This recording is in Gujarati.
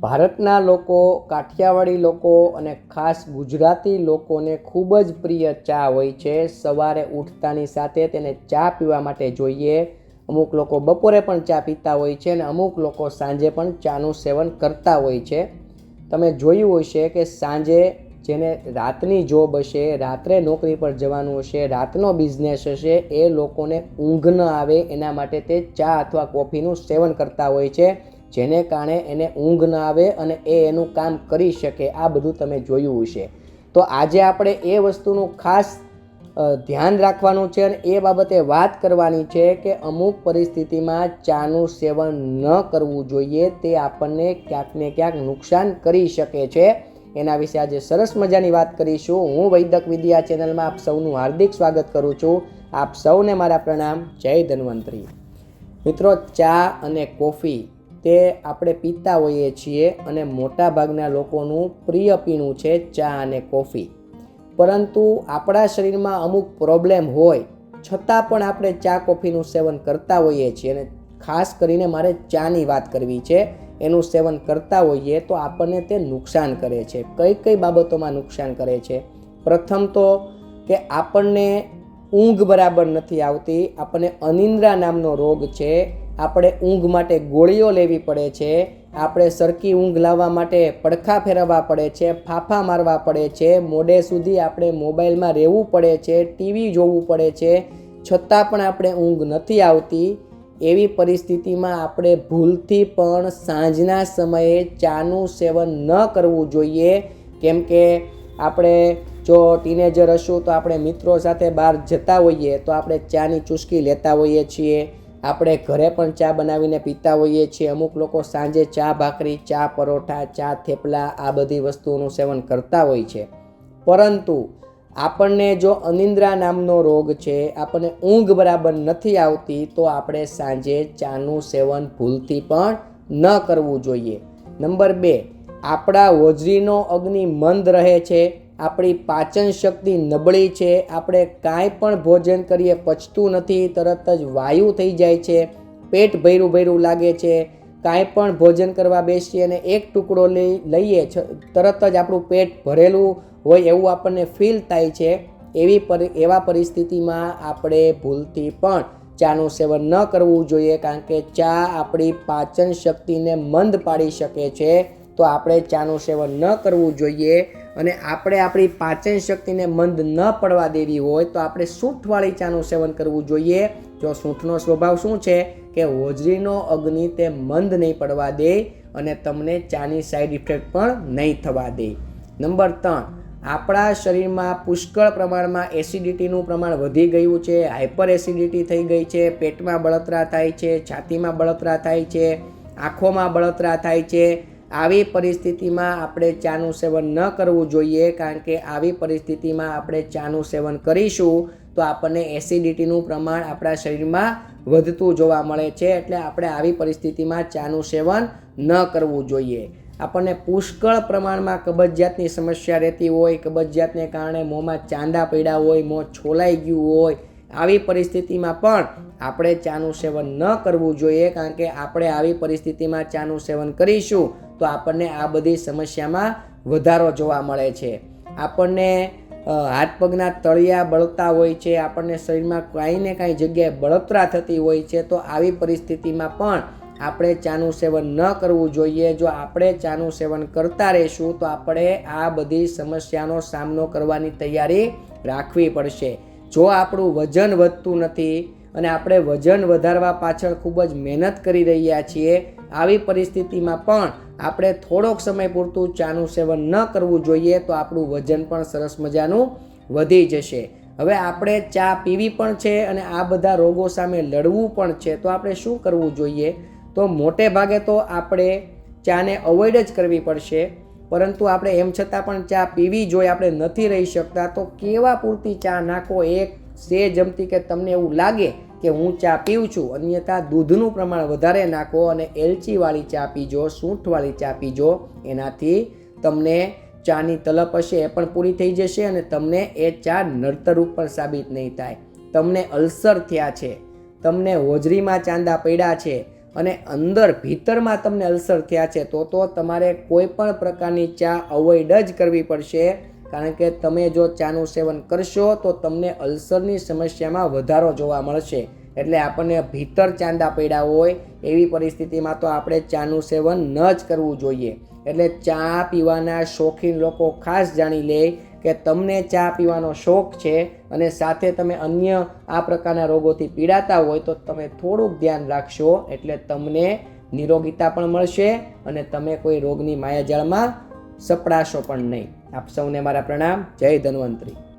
ભારતના લોકો, કાઠિયાવાડી લોકો અને ખાસ ગુજરાતી લોકોને ખૂબ જ પ્રિય ચા હોય છે. સવારે ઉઠતાની સાથે તેને ચા પીવા માટે જોઈએ. અમુક લોકો બપોરે પણ ચા પીતા હોય છે અને અમુક લોકો સાંજે પણ ચાનું સેવન કરતા હોય છે. તમે જોયું હશે કે સાંજે જેને રાતની જોબ હશે, રાત્રે નોકરી પર જવાનું હશે, રાતનો બિઝનેસ હશે, એ લોકોને ઊંઘ ન આવે, એના માટે તે ચા અથવા કોફીનું સેવન કરતા હોય છે. જેને કારણે એને ઊંઘ ન આવે અને એ એનું કામ કરી શકે, આ બધું તમે જોયું હશે. તો આજે આપણે એ વસ્તુનું ખાસ ધ્યાન રાખવાનું છે અને એ બાબતે વાત કરવાની છે કે અમુક પરિસ્થિતિમાં ચાનું સેવન ન કરવું જોઈએ, તે આપણને ક્યાંક ને ક્યાંક નુકસાન કરી શકે છે. એના વિશે આજે સરસ મજાની વાત કરીશું. હું વૈદક વિદ્યા ચેનલમાં આપ સૌનું હાર્દિક સ્વાગત કરું છું. આપ સૌને મારા પ્રણામ. જય ધન્વંતરી. મિત્રો, ચા અને કોફી તે આપણે પીતા હોઈએ છીએ અને મોટાભાગના લોકોનું પ્રિય પીણું છે ચા અને કોફી. પરંતુ આપણા શરીરમાં અમુક પ્રોબ્લેમ હોય, છતાં પણ આપણે ચા કોફીનું સેવન કરતા હોઈએ છીએ અને ખાસ કરીને મારે ચાની વાત કરવી છે, એનું સેવન કરતા હોઈએ તો આપણને તે નુકસાન કરે છે. કઈ કઈ બાબતોમાં નુકસાન કરે છે? પ્રથમ તો કે આપણને ઊંઘ બરાબર નથી આવતી, આપણને અનિંદ્રા નામનો રોગ છે આપણે ઊંઘ માટે ગોળીઓ લેવી પડે છે, આપણે સરખી ઊંઘ લાવવા માટે પડખા ફેરવવા પડે છે, ફાફા મારવા પડે છે, મોડે સુધી આપણે મોબાઈલમાં રહેવું પડે છે, ટીવી જોવું પડે છે, છતાં પણ આપણે ઊંઘ નથી આવતી. એવી પરિસ્થિતિમાં આપણે ભૂલથી પણ સાંજના સમયે ચાનું સેવન ન કરવું જોઈએ. કેમ કે આપણે જો ટીનેજર હશું તો આપણે મિત્રો સાથે બહાર જતા હોઈએ તો આપણે ચાની ચુસ્કી લેતા હોઈએ છીએ. આપણે ઘરે પણ ચા બનાવીને પીતા હોઈએ છીએ. અમુક લોકો સાંજે ચા ભાખરી, ચા પરોઠા, ચા થેપલા આ બધી વસ્તુઓનું સેવન કરતા હોય છે. પરંતુ આપણને જો અનિંદ્રા નામનો રોગ છે, આપણને ઊંઘ બરાબર નથી આવતી, તો આપણે સાંજે ચાનું સેવન ભૂલથી પણ ન કરવું જોઈએ. નંબર બે, આપણા હોજરીનો અગ્નિ મંદ રહે છે. આપણી પાચન શક્તિ નબળી છે, આપણે કાંઈ પણ ભોજન કરીએ, પચતું નથી, તરત જ વાયુ થઈ જાય છે, પેટ ભૈરું ભૈરું લાગે છે, કાંઈ પણ ભોજન કરવા બેસીએ અને એક ટુકડો લઈ, લઈએ તરત જ આપણું પેટ ભરેલું હોય એવું આપણને ફીલ થાય છે, એવી પર, એવા પરિસ્થિતિમાં આપણે ભૂલથી પણ ચાનું સેવન ન કરવું જોઈએ, કારણ કે ચા આપણી પાચન શક્તિને મંદ પાડી શકે છે તો આપણે ચાનું સેવન ન કરવું જોઈએ અને આપણે આપણી પાચન શક્તિને મંદ ન પડવા દેવી હોય તો આપણે સૂંઠવાળી ચાનું સેવન કરવું જોઈએ. જો સૂંઠનો સ્વભાવ શું છે કે હોજરીનો અગ્નિ તે મંદ નહીં પડવા દે અને તમને ચાની સાઈડ ઇફેક્ટ પણ નહીં થવા દે. નંબર ત્રણ, આપણા શરીરમાં પુષ્કળ પ્રમાણમાં એસિડિટીનું પ્રમાણ વધી ગયું છે. હાઇપર એસિડિટી થઈ ગઈ છે. પેટમાં બળતરા થાય છે. છાતીમાં બળતરા થાય છે. આંખોમાં બળતરા થાય છે. આવી પરિસ્થિતિમાં આપણે ચાનું સેવન ન કરવું જોઈએ, કારણ કે આવી પરિસ્થિતિમાં આપણે ચાનું સેવન કરીશું તો આપણને એસિડિટીનું પ્રમાણ આપણા શરીરમાં વધતું જોવા મળે છે, એટલે આપણે આવી પરિસ્થિતિમાં ચાનું સેવન ન કરવું જોઈએ. આપણને પુષ્કળ પ્રમાણમાં કબજિયાતની સમસ્યા રહેતી હોય, કબજિયાતને કારણે મોંમાં ચાંદા પડ્યા હોય, મોં છોલાઈ ગયું હોય આવી પરિસ્થિતિમાં પણ આપણે ચાનું સેવન ન કરવું જોઈએ, કારણ કે આપણે આવી પરિસ્થિતિમાં ચાનું સેવન કરીશું તો આપણને આ બધી સમસ્યામાં વધારો જોવા મળે છે. આપણને હાથ પગના તળિયા બળતા હોય છે, આપણને શરીરમાં કાંઈ ને કાંઈ જગ્યાએ બળતરા થતી હોય છે, તો આવી પરિસ્થિતિમાં પણ આપણે ચાનું સેવન ન કરવું જોઈએ. જો આપણે ચાનું સેવન કરતા રહીશું તો આપણે આ બધી સમસ્યાનો સામનો કરવાની તૈયારી રાખવી પડશે. જો આપણું વજન વધતું નથી અને આપણે વજન વધારવા પાછળ ખૂબ જ મહેનત કરી રહ્યા છીએ, આવી પરિસ્થિતિમાં પણ આપણે થોડોક સમય પૂરતું ચાનું સેવન ન કરવું જોઈએ તો આપણું વજન પણ સરસ મજાનું વધી જશે. હવે આપણે ચા પીવી પણ છે અને આ બધા રોગો સામે લડવું પણ છે, તો આપણે શું કરવું જોઈએ? તો મોટે ભાગે તો આપણે ચાને અવોઇડ જ કરવી પડશે. પરંતુ આપણે એમ છતાં પણ ચા પીવી જોઈએ આપણે નથી રહી શકતા, તો કેવા પૂરતી ચા નાખો? એક સે જમતી કે તમને એવું લાગે કે હું ચા પીઉં છું? અન્યથા દૂધનું પ્રમાણ વધારે નાખો અને એલચીવાળી ચા પીજો, સૂંઠવાળી ચા પીજો. એનાથી તમને ચાની તલપ હશે, એ પણ પૂરી થઈ જશે અને તમને એ ચા નડતર પણ સાબિત નહીં થાય. તમને અલ્સર થયા છે. તમને હોજરીમાં ચાંદા પડ્યા છે. અને અંદર ભીતરમાં તમને અલ્સર થયા છે, તો તો તમારે કોઈ પણ પ્રકારની ચા અવોઇડ જ કરવી પડશે. કારણ કે તમે જો ચાનું સેવન કરશો, તો તમને અલ્સરની સમસ્યામાં વધારો જોવા મળશે. એટલે આપણને ભીતર ચાંદા પડ્યા હોય, એવી પરિસ્થિતિમાં તો આપણે ચાનું સેવન ન જ કરવું જોઈએ. એટલે ચા પીવાના શોખીન લોકો ખાસ જાણી લે કે તમને ચા પીવાનો શોખ છે અને સાથે તમે અન્ય આ પ્રકારના રોગોથી પીડાતા હોય તો તમે થોડુંક ધ્યાન રાખશો એટલે તમને નિરોગીતા પણ મળશે અને તમે કોઈ રોગની માયાજાળમાં સપડાશો પણ નહીં. આપ સૌને મારા પ્રણામ. જય ધન્વંતરી.